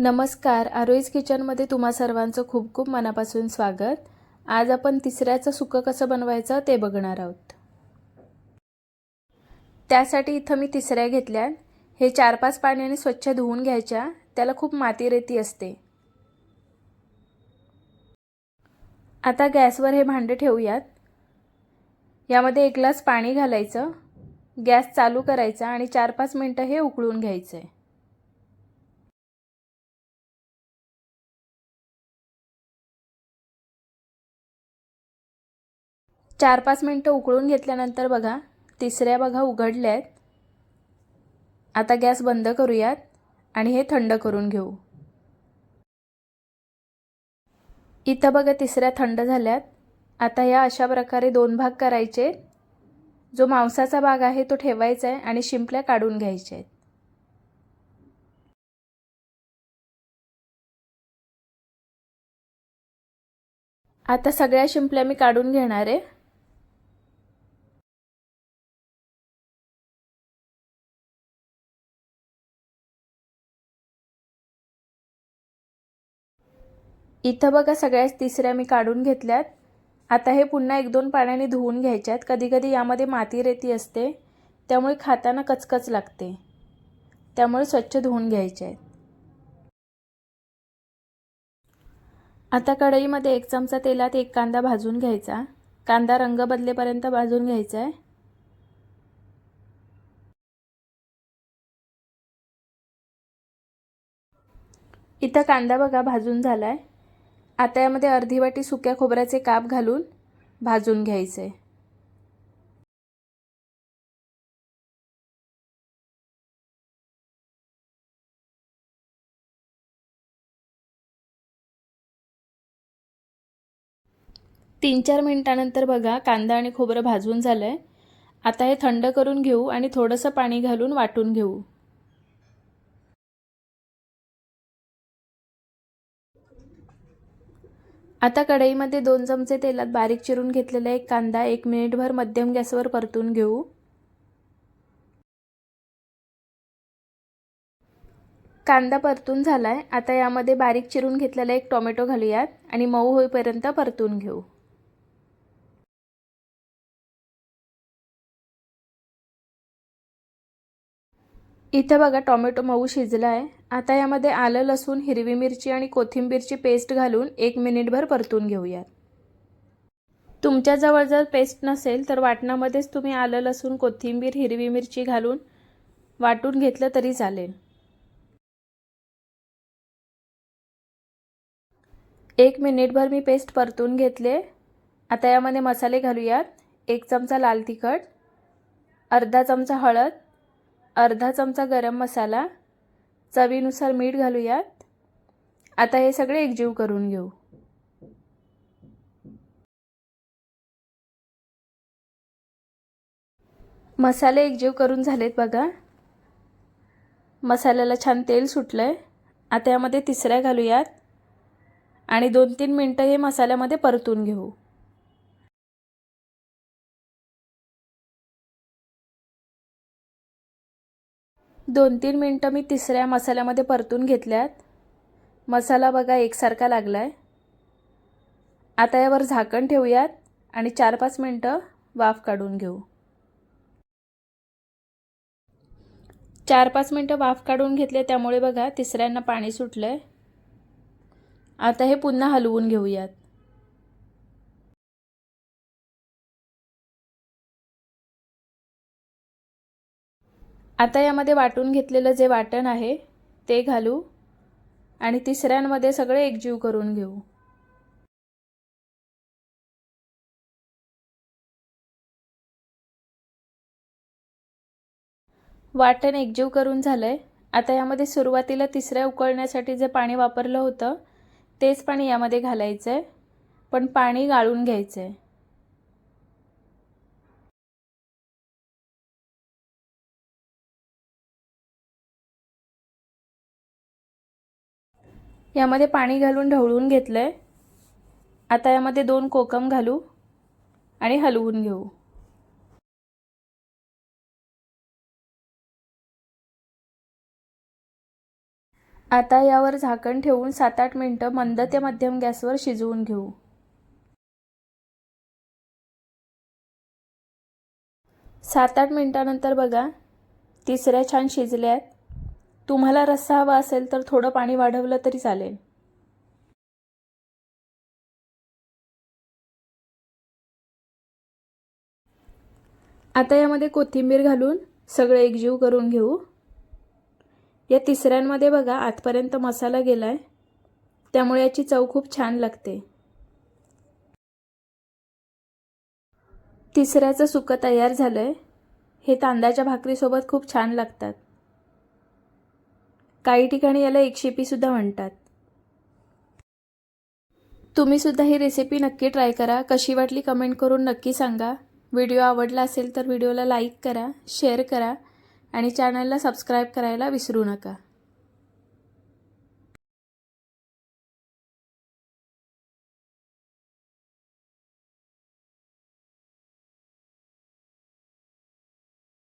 नमस्कार. आरोईज किचनमध्ये तुम्हा सर्वांचं खूप खूप मनापासून स्वागत. आज आपण तिसऱ्याचं सुकं कसं बनवायचं ते बघणार आहोत. त्यासाठी इथं मी तिसऱ्या घेतल्या हे चार पाच पाण्याने स्वच्छ धुवून घ्यायच्या. त्याला खूप माती रेती असते. आता गॅसवर हे भांडं ठेवूयात. यामध्ये एक ग्लास पाणी घालायचं. गॅस चालू करायचा आणि चार पाच मिनटं हे उकळून घ्यायचं आहे चार पाच मिनटं उकळून घेतल्यानंतर बघा तिसऱ्या बघा उघडल्या आहेत आता गॅस बंद करूयात आणि हे थंड करून घेऊ. इथं बघा तिसऱ्या थंड झाल्यात. आता या अशा प्रकारे दोन भाग करायचे. जो मांसाचा भाग आहे तो ठेवायचा आहे आणि शिंपल्या काढून घ्यायच्या आहेत. आता सगळ्या शिंपल्या मी काढून घेणार आहे. इथं बघा सगळ्याच तिसऱ्या मी काढून घेतल्यात. आता हे पुन्हा एक दोन पाण्याने धुवून घ्यायच्यात. कधीकधी यामध्ये माती रेती असते. त्यामुळे खाताना कचकच लागते. त्यामुळे स्वच्छ धुवून घ्यायचे आहेत. आता कढईमध्ये एक चमचा तेलात एक कांदा भाजून घ्यायचा. कांदा रंग बदलेपर्यंत भाजून घ्यायचा आहे इथं कांदा बघा भाजून झाला आहे आता यामध्ये अर्धी वाटी सुक्या खोबऱ्याचे काप घालून भाजून घ्यायचे. तीन चार मिनटानंतर बघा कांदा आणि खोबरं भाजून झालं आहे आता हे थंड करून घेऊ आणि थोडंसं पाणी घालून वाटून घेऊ. आता कढईमध्ये दोन चमचे तेलात बारीक चिरून घेतलेला एक कांदा एक मिनिटभर मध्यम गॅसवर परतून घेऊ. कांदा परतून झाला आहे आता यामध्ये बारीक चिरून घेतलेला एक टोमॅटो घालूयात आणि मऊ होईपर्यंत परतून घेऊ. इथं बघा टोमॅटो मऊ शिजला आहे. आता यामध्ये आलं लसूण हिरवी मिरची आणि कोथिंबीरची पेस्ट घालून एक मिनिटभर परतून घेऊयात. तुमच्याजवळ जर पेस्ट नसेल तर वाटणामध्येच तुम्ही आलं लसूण कोथिंबीर हिरवी मिरची घालून वाटून घेतलं तरी चालेल. एक मिनिटभर मी पेस्ट परतून घेतले. आता यामध्ये मसाले घालूयात. एक चमचा लाल तिखट अर्धा चमचा हळद अर्धा चमचा गरम मसाला चवीनुसार मीठ घालूयात. आता हे सगळे एकजीव करून घेऊ. मसाले एकजीव करून झालेत बघा. मसाल्याला छान तेल सुटलं आहे आता यामध्ये तिसऱ्या घालूयात. आणि दोन तीन मिनटं हे मसाल्यामध्ये परतून घेऊ. दोन तीन मिनटं मी तिसऱ्या मसाल्यामध्ये परतून घेतल्यात. मसाला बघा एकसारखा लागला आहे आता यावर झाकण ठेवूयात आणि चार पाच मिनटं वाफ काढून घेऊ. चार पाच मिनटं वाफ काढून घेतले त्यामुळे बघा तिसऱ्यांना पाणी सुटलं आहे आता हे पुन्हा हलवून घेऊयात. आता यामध्ये वाटून घेतलेलं जे वाटण आहे ते घालू आणि तिसऱ्यांमध्ये सगळे एकजीव करून घेऊ. वाटण एकजीव करून झालं आहे आता यामध्ये सुरुवातीला तिसऱ्या उकळण्यासाठी जे पाणी वापरलं होतं तेच पाणी यामध्ये घालायचं आहे पण पाणी गाळून घ्यायचं आहे यामध्ये पाणी घालून ढवळून घेतलं आहे आता यामध्ये दोन कोकम घालू आणि हलवून घेऊ. आता यावर झाकण ठेवून सात आठ मिनटं मंद ते मध्यम गॅसवर शिजवून घेऊ. सात आठ मिनटानंतर बघा तिसऱ्या छान शिजल्यात. तुम्हाला रस्सा हवा असेल तर थोडं पाणी वाढवलं तरी चालेल. आता यामध्ये कोथिंबीर घालून सगळं एकजीव करून घेऊ. या तिसऱ्यांमध्ये बघा आतपर्यंत मसाला गेला आहे त्यामुळे याची चव खूप छान लागते. तिसऱ्याचं सुकं तयार झालं आहे हे तांदळाच्या भाकरीसोबत खूप छान लागतात. काही ठिकाणी याला एकशेपीसुद्धा म्हणतात. तुम्हीसुद्धा ही रेसिपी नक्की ट्राय करा. कशी वाटली कमेंट करून नक्की सांगा. व्हिडिओ आवडला असेल तर व्हिडिओला लाईक करा शेअर करा आणि चॅनलला सबस्क्राईब करायला विसरू नका.